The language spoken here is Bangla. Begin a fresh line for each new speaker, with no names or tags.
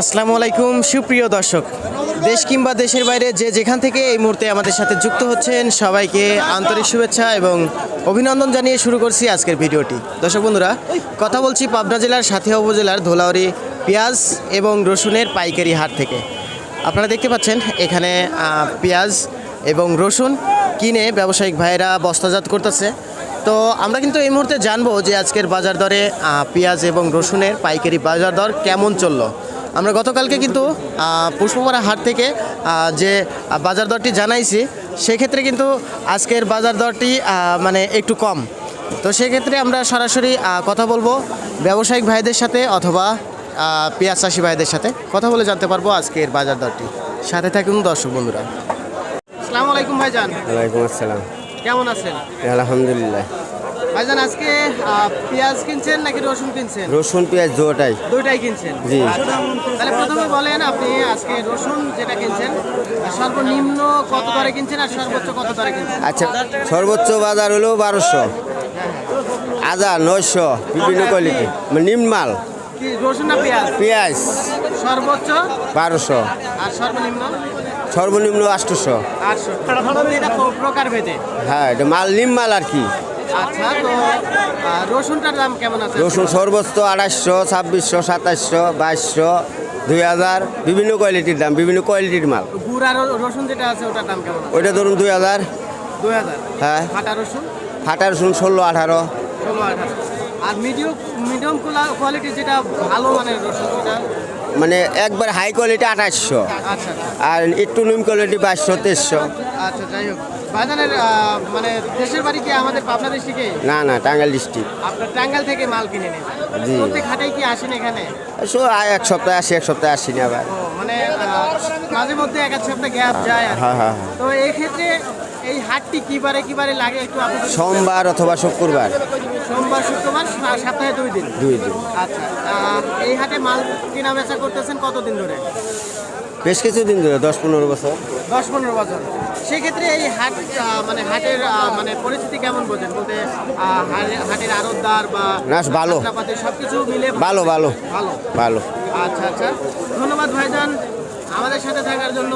আসসালামু আলাইকুম, সুপ্রিয় দর্শক। দেশ কিংবা দেশের বাইরে যে যেখান থেকে এই মুহূর্তে আমাদের সাথে যুক্ত হচ্ছেন, সবাইকে আন্তরিক শুভেচ্ছা এবং অভিনন্দন জানিয়ে শুরু করছি আজকের ভিডিওটি। দর্শক বন্ধুরা, কথা বলছি পাবনা জেলার সাথিয়া উপজেলার ধোলাউরি পেঁয়াজ এবং রসুনের পাইকারি হাট থেকে। আপনারা দেখতে পাচ্ছেন, এখানে পেঁয়াজ এবং রসুন কিনে ব্যবসায়িক ভাইয়েরা বস্তাজাত করতেছে। তো আমরা কিন্তু এই মুহূর্তে জানব যে আজকের বাজার দরে পেঁয়াজ এবং রসুনের পাইকারি বাজার দর কেমন চলল। আমরা গতকালকে কিন্তু পুষ্পপাড়া হাট থেকে যে বাজার দরটি জানাইছি সেক্ষেত্রে কিন্তু আজকের বাজার দরটি মানে একটু কম। তো সেক্ষেত্রে আমরা সরাসরি কথা বলব ব্যবসায়িক ভাইদের সাথে অথবা পেঁয়াজ চাষি ভাইদের সাথে। কথা বলে জানতে পারব আজকের বাজার দরটি। সাথে থাকুন দর্শক বন্ধুরা। আসসালামু আলাইকুম ভাইজান।
ওয়ালাইকুম আসসালাম।
কেমন আছেন?
আলহামদুলিল্লাহ।
ভাইজান আজকে পেঁয়াজ কিনছেন নাকি রসুন কিনছেন?
রসুন পেঁয়াজ দুটাই।
দুইটাই কিনছেন?
জি।
তাহলে প্রথমে বলেন আপনি আজকে রসুন যেটা কিনছেন সর্বনিম্ন কত দরে কিনছেন আর সর্বোচ্চ কত দরে কিনছেন?
আচ্ছা সর্বোচ্চ বাজার হলো বারোশো। আদা নয়শো বিভিন্ন কোয়ালিটি। মানে নিম্ন মাল।
রসুন না পেঁয়াজ?
পেঁয়াজ।
সর্বোচ্চ?
বারোশো।
আর সর্বনিম্ন?
সর্বনিম্ন আটশোশো
আটশো। প্রকার ভেদে
হ্যাঁ এটা মাল নিম মাল আর কি।
আচ্ছা তো রসুনটার দাম কেমন আছে?
রসুন সর্বোচ্চ আড়াইশো ছাব্বিশশো সাতাশশো বাইশশো দুই হাজার। বিভিন্ন কোয়ালিটির দাম বিভিন্ন কোয়ালিটির মাল।
গুড় রসুন যেটা আছে ওটার দাম কেমন
ওইটা ধরুন দুই হাজার।
দুই হাজার।
হ্যাঁ।
ফাটা রসুন?
ফাটা রসুন ষোলো আঠারো।
ষোলো আঠারো। আর মিডিয়াম মিডিয়াম কোয়ালিটি যেটা ভালো মানের রসুন ওটা
মানে একবার হাই কোয়ালিটি আঠাশশো।
আচ্ছা
আর একটু নিম কোয়ালিটি বাইশশো তেইশশো।
আচ্ছা যাই হোক। মানে দেশের বাড়ি কি আমাদের পাবনা ডিস্ট্রিক্টে
না না টাঙ্গাইল ডিস্ট্রিক্ট
আপনার টাঙ্গাল থেকে মাল কিনে নেন।
জি।
প্রত্যেক হাটেই কি আসেন এখানে?
সো এক সপ্তাহে আসি এক সপ্তাহে আসি না আবার
মানে মাঝে মধ্যে এক এক সপ্তাহ গ্যাপ যায় আর
হ্যাঁ হ্যাঁ
তো এই ক্ষেত্রে এই হাটটি কিবারে কিবারে লাগে একটু
সোমবার অথবা শুক্রবার।
সোমবার শুক্রবার সপ্তাহে দুই দিন?
দুই দিন।
আচ্ছা এই হাটে মাল কেনা বেচা করতেছেন কতদিন ধরে?
বেশ কিছুদিন ধরে দশ পনেরো বছর।
দশ পনেরো বছর। সেক্ষেত্রে এই হাট মানে হাটের মানে পরিস্থিতি কেমন বোঝেন? বলতে হাটের আড়তদার বা
না, ভালো।
যাত্রাপাতি সবকিছু মিলে
ভালো ভালো।
ভালো।
ভালো।
আচ্ছা আচ্ছা। ধন্যবাদ ভাইজান। আমাদের সাথে থাকার জন্য।